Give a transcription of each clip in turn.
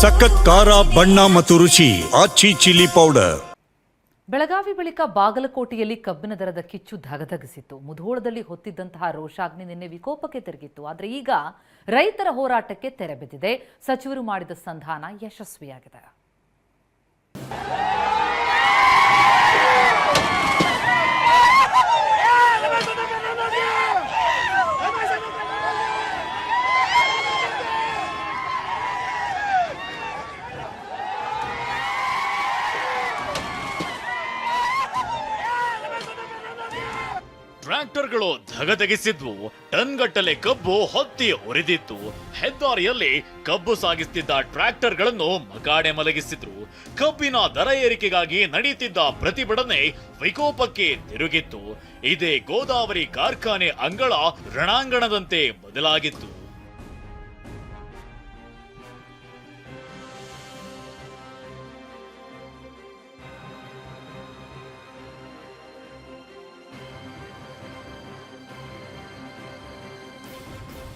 ಸಖತ್ ಖಾರ, ಬಣ್ಣ ಮತ್ತು ರುಚಿ, ಆಚಿ ಚಿಲ್ಲಿ ಪೌಡರ್. ಬೆಳಗಾವಿ ಬಳಿಕ ಬಾಗಲಕೋಟೆಯಲ್ಲಿ ಕಬ್ಬಿನ ದರದ ಕಿಚ್ಚು ಧಗಧಗಿಸಿತ್ತು. ಮುಧೋಳದಲ್ಲಿ ಹೊತ್ತಿದ್ದಂತಹ ರೋಷಾಗ್ನಿ ನಿನ್ನೆ ವಿಕೋಪಕ್ಕೆ ತಿರುಗಿತ್ತು. ಆದರೆ ಈಗ ರೈತರ ಹೋರಾಟಕ್ಕೆ ತೆರೆ ಬಿದ್ದಿದೆ. ಸಚಿವರು ಮಾಡಿದ ಸಂಧಾನ ಯಶಸ್ವಿಯಾಗಿದೆ. ಟ್ರ್ಯಾಕ್ಟರ್ಗಳು ಧಗಧಗಿಸಿದ್ವು. ಟನ್ಗಟ್ಟಲೆ ಕಬ್ಬು ಹೊತ್ತಿ ಉರಿದಿತ್ತು ಹೆದ್ದಾರಿಯಲ್ಲಿ ಕಬ್ಬು ಸಾಗಿಸುತ್ತಿದ್ದ ಟ್ರ್ಯಾಕ್ಟರ್ಗಳನ್ನು ಮಗಾಡೆ ಮಲಗಿಸಿದ್ರು. ಕಬ್ಬಿನ ದರ ಏರಿಕೆಗಾಗಿ ನಡೆಯುತ್ತಿದ್ದ ಪ್ರತಿಭಟನೆ ವಿಕೋಪಕ್ಕೆ ತಿರುಗಿತ್ತು. ಇದೇ ಗೋದಾವರಿ ಕಾರ್ಖಾನೆ ಅಂಗಳ ರಣಾಂಗಣದಂತೆ ಬದಲಾಗಿತ್ತು.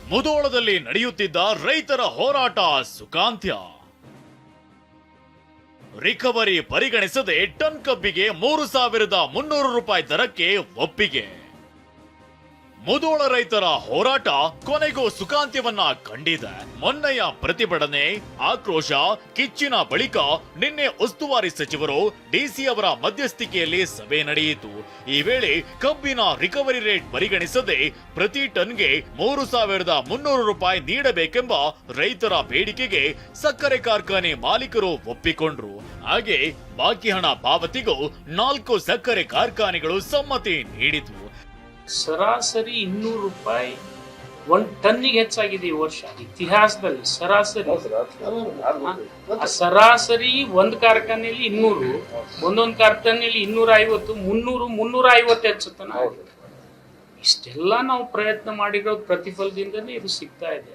ಮುದೋಳದಲ್ಲಿ ನಡೆಯುತ್ತಿದ್ದ ರೈತರ ಹೋರಾಟ ಸುಖಾಂತ್ಯ. ರಿಕವರಿ ಪರಿಗಣಿಸದೆ ಟನ್ ಕಬ್ಬಿಗೆ ಮೂರು ಸಾವಿರದ ಮುನ್ನೂರು ರೂಪಾಯಿ ದರಕ್ಕೆ ಒಪ್ಪಿಗೆ. ಮುದೋಳ ರೈತರ ಹೋರಾಟ ಕೊನೆಗೂ ಸುಖಾಂತ್ಯವನ್ನ ಕಂಡಿದೆ. ಮೊನ್ನೆಯ ಪ್ರತಿಭಟನೆ, ಆಕ್ರೋಶ, ಕಿಚ್ಚಿನ ಬಳಿಕ ನಿನ್ನೆ ಉಸ್ತುವಾರಿ ಸಚಿವರು ಡಿಸಿ ಅವರ ಮಧ್ಯಸ್ಥಿಕೆಯಲ್ಲಿ ಸಭೆ ನಡೆಯಿತು. ಈ ವೇಳೆ ಕಬ್ಬಿನ ರಿಕವರಿ ರೇಟ್ ಪರಿಗಣಿಸದೆ ಪ್ರತಿ ಟನ್ಗೆ ಮೂರು ಸಾವಿರದ ಮುನ್ನೂರು ರೂಪಾಯಿ ನೀಡಬೇಕೆಂಬ ರೈತರ ಬೇಡಿಕೆಗೆ ಸಕ್ಕರೆ ಕಾರ್ಖಾನೆ ಮಾಲೀಕರು ಒಪ್ಪಿಕೊಂಡ್ರು. ಹಾಗೆ ಬಾಕಿ ಹಣ ಪಾವತಿಗೂ ನಾಲ್ಕು ಸಕ್ಕರೆ ಕಾರ್ಖಾನೆಗಳು ಸಮ್ಮತಿ ನೀಡಿದ್ವು. ಸರಾಸರಿ ಇನ್ನೂರು ರೂಪಾಯಿ. ಒಂದ್ ಟನ್ನಿಗೆ ಹೆಚ್ಚಾಗಿದೆ ಈ ವರ್ಷ. ಇತಿಹಾಸದಲ್ಲಿ ಸರಾಸರಿ. ಆ ಸರಾಸರಿ ಒಂದ್ ಕಾರ್ಖಾನೆಯಲ್ಲಿ ಇನ್ನೂರು ಒಂದೊಂದು ಕಾರ್ಖಾನೆಯಲ್ಲಿ ಇನ್ನೂರ ಐವತ್ತು ಮುನ್ನೂರು ಮುನ್ನೂರ ಐವತ್ತು ಹೆಚ್ಚುತ್ತಾನ ಇಷ್ಟೆಲ್ಲ ನಾವು ಪ್ರಯತ್ನ ಮಾಡಿರೋ ಪ್ರತಿಫಲದಿಂದನೇ ಇದು ಸಿಗ್ತಾ ಇದೆ.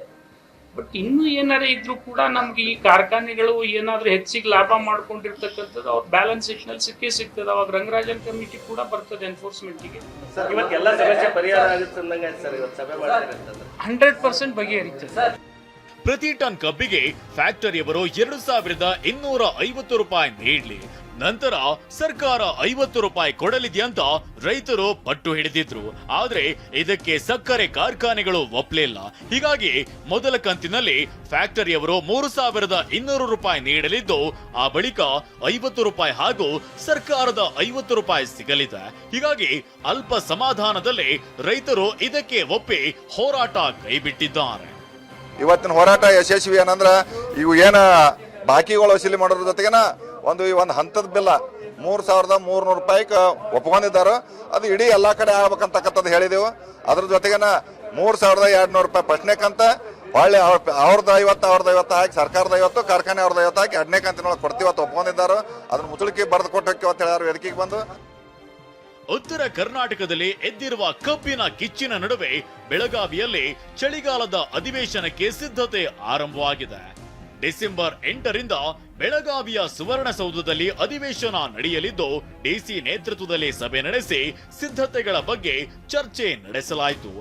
ಬಟ್ ಇನ್ನು ಏನಾರ ಇದ್ರೂ ಕೂಡ ನಮ್ಗೆ ಈ ಕಾರ್ಖಾನೆಗಳು ಏನಾದ್ರೂ ಹೆಚ್ಚಿಗೆ ಲಾಭ ಮಾಡ್ಕೊಂಡಿರ್ತಕ್ಕಂಥದ್ದು ಅವ್ರ ಬ್ಯಾಲೆನ್ಸ್ನಲ್ಲಿ ಸಿಕ್ಕೇ ಸಿಗ್ತದೆ. ಅವಾಗ ರಂಗರಾಜನ್ ಕಮಿಟಿ ಕೂಡ ಬರ್ತದೆ ಎನ್ಫೋರ್ಸ್ಮೆಂಟ್ಗೆ. ಇವತ್ತೆಲ್ಲ ಸಮಸ್ಯೆ ಪರಿಹಾರ ಆಗುತ್ತೆ ಅಂದಂಗೆ ಸರ್ ಇವತ್ತು ಸಭೆ ಮಾಡ್ತಾರೆ ಹಂಡ್ರೆಡ್ ಪರ್ಸೆಂಟ್ ಬಗೆಹರಿತದೆ ಪ್ರತಿ ಟನ್ ಕಬ್ಬಿಗೆ ಫ್ಯಾಕ್ಟರಿಯವರು ಎರಡು ಸಾವಿರದ ಇನ್ನೂರ ಐವತ್ತು ರೂಪಾಯಿ ನೀಡ್ಲಿ. ನಂತರ ಸರ್ಕಾರ ಐವತ್ತು ರೂಪಾಯಿ ಕೊಡಲಿದೆ ಅಂತ ರೈತರು ಪಟ್ಟು ಹಿಡಿದಿದ್ರು. ಆದ್ರೆ ಇದಕ್ಕೆ ಸಕ್ಕರೆ ಕಾರ್ಖಾನೆಗಳು ಒಪ್ಪಲಿಲ್ಲ ಹೀಗಾಗಿ ಮೊದಲ ಕಂತಿನಲ್ಲಿ ಫ್ಯಾಕ್ಟರಿಯವರು ಮೂರು ಸಾವಿರದ ಇನ್ನೂರು ರೂಪಾಯಿ ನೀಡಲಿದ್ದು, ಆ ಬಳಿಕ ಐವತ್ತು ರೂಪಾಯಿ ಹಾಗೂ ಸರ್ಕಾರದ ಐವತ್ತು ರೂಪಾಯಿ ಸಿಗಲಿದೆ. ಹೀಗಾಗಿ ಅಲ್ಪ ಸಮಾಧಾನದಲ್ಲಿ ರೈತರು ಇದಕ್ಕೆ ಒಪ್ಪಿ ಹೋರಾಟ ಕೈಬಿಟ್ಟಿದ್ದಾರೆ. ಇವತ್ತಿನ ಹೋರಾಟ ಯಶಸ್ವಿ ಏನಂದ್ರ, ಇವು ಏನ ಬಾಕಿಗಳು ವಸೂಲಿ ಮಾಡೋದ್ರ ಜೊತೆಗೆನ ಒಂದು ಈ ಒಂದು ಹಂತದ ಬಿಲ್ಲ ಮೂರು ಸಾವಿರದ ಮೂರ್ನೂರು ರೂಪಾಯಿಗೆ ಒಪ್ಕೊಂಡಿದ್ದಾರೆ. ಅದು ಇಡೀ ಎಲ್ಲಾ ಕಡೆ ಆಗ್ಬೇಕಂತಕ್ಕಂಥದ್ದು ಹೇಳಿದೆವು. ಅದ್ರ ಜೊತೆಗೆನ ಮೂರ್ ಸಾವಿರದ ಎರಡು ನೂರು ರೂಪಾಯಿ ಫಸ್ಟ್ನೇಕಂತ ಹೊಳ್ಳಿ ಅವ್ರ ಅವ್ರದ್ದು ಐವತ್ತು ಅವ್ರದ್ದು ಐವತ್ತು ಹಾಕಿ, ಸರ್ಕಾರದ ಐವತ್ತು, ಕಾರ್ಖಾನೆ ಅವ್ರದ್ದು ಐವತ್ತು ಹಾಕಿ ಎರಡನೇ ಕಂತಿನೊಳಗೆ ಕೊಡ್ತೀವತ್ತು ಒಪ್ಕೊಂಡಿದ್ದಾರೆ. ಅದನ್ನ ಮುಚ್ಚಳಿಕೆ ಬರೆದು ಕೊಟ್ಟು ಅಂತ ಹೇಳಿದ್ರು ವೇದಿಕೆಗೆ ಬಂದು. ಉತ್ತರ ಕರ್ನಾಟಕದಲ್ಲಿ ಎದ್ದಿರುವ ಕಬ್ಬಿನ ಕಿಚ್ಚಿನ ನಡುವೆ ಬೆಳಗಾವಿಯಲ್ಲಿ ಚಳಿಗಾಲದ ಅಧಿವೇಶನಕ್ಕೆ ಸಿದ್ಧತೆ ಆರಂಭವಾಗಿದೆ. ಡಿಸೆಂಬರ್ ಎಂಟರಿಂದ ಬೆಳಗಾವಿಯ ಸುವರ್ಣಸೌಧದಲ್ಲಿ ಅಧಿವೇಶನ ನಡೆಯಲಿದ್ದು ಡಿಸಿ ನೇತೃತ್ವದಲ್ಲಿ ಸಭೆ ನಡೆಸಿ ಸಿದ್ಧತೆಗಳ ಬಗ್ಗೆ ಚರ್ಚೆ ನಡೆಸಲಾಯಿತು.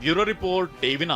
Bureau report TV